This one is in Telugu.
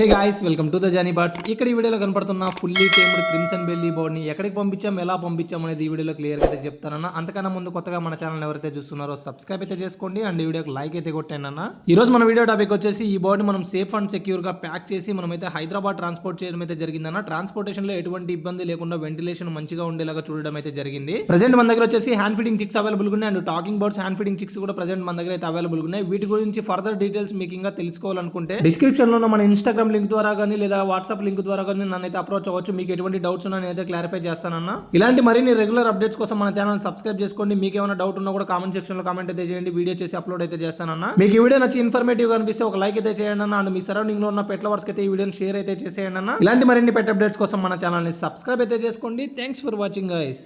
Hey guys welcome to the Johnny birds ఇక్కడ ఈ వీడియోలో కనపడుతున్న ఫుల్లీ టేమ్డ్ క్రిమ్సన్ బెల్లీ బోర్డ్ని ఎక్కడికి పంపించాం ఎలా పంపించాం అనేది ఈ వీడియోలో క్లియర్గా అయితే చెప్తానన్న. అంతకన్నా ముందు కొత్తగా మన ఛానల్ ఎవరైతే చూస్తున్నారో సబ్స్క్రైబ్ అయితే చేసుకోండి అండ్ ఈ వీడియోకి లైక్ అయితే కొట్టండి అన్న ఈ రోజు మన వీడియో టాపిక్ వచ్చేసి ఈ బోర్డ్ని మనం సేఫ్ అండ్ సెక్యూర్గా ప్యాక్ చేసి మనమైతే హైదరాబాద్ ట్రాన్స్పోర్ట్ చేయడం అయితే జరిగిందన్న. ట్రాన్స్పోర్టేషన్లో ఎటువంటి ఇబ్బంది లేకుండా వెంటిలేషన్ మంచిగా ఉండేలాగా చూడడం అయితే జరిగింది. ప్రజెంట్ మన దగ్గర వచ్చేసి హ్యాండ్ ఫీడింగ్ చిక్స్ అవైలబుల్ ఉన్నాయి and talking birds hand feeding chicks కూడా ప్రజెంట్ మన దగ్గర అయితే అవైలబుల్ ఉన్నాయి వీటి గురించి ఫర్దర్ డీటెయిల్స్ మీకు ఇంకా తెలుసుకోవాలనుకుంటే డిస్క్రిప్షన్లో మన ఇన్స్టాగ్రామ్ లింక్ ద్వారా కానీ లేదా వాట్సాప్ లింక్ ద్వారా కానీ నన్ను అయితే అప్రోచ్ అవ్వచ్చు. మీకు ఎటువంటి డౌట్స్ ఉన్నా నేనైతే క్లారిఫై చేస్తానన్నా. ఇలాంటి మరిన్ని రెగ్యులర్ అప్డేట్స్ కోసం మన ఛానల్ సబ్స్క్రైబ్ చేసుకోండి. మీకు ఏమైనా డౌట్ ఉన్నా కూడా కామెంట్ సెక్షన్లో కామెంట్ అయితే చేయండి. వీడియో చేసి అప్లోడ్ అయితే చేస్తానన్న. మీకు ఈ వీడియో నచ్చి ఇన్ఫర్మేటివ్ అనిపిస్తే ఒక లైక్ అయితే చేయండి అన్న అండ్ మీ సరౌండింగ్లో ఉన్న పెట్ల వర్స్ అయితే ఈ వీడియోని షేర్ అయితే చేసేయండి అన్న ఇలాంటి మరిన్ని పెట్ అప్డేట్స్ కోసం మన ఛానల్ని సబ్స్క్రైబ్ అయితే చేసుకోండి. Thanks for watching guys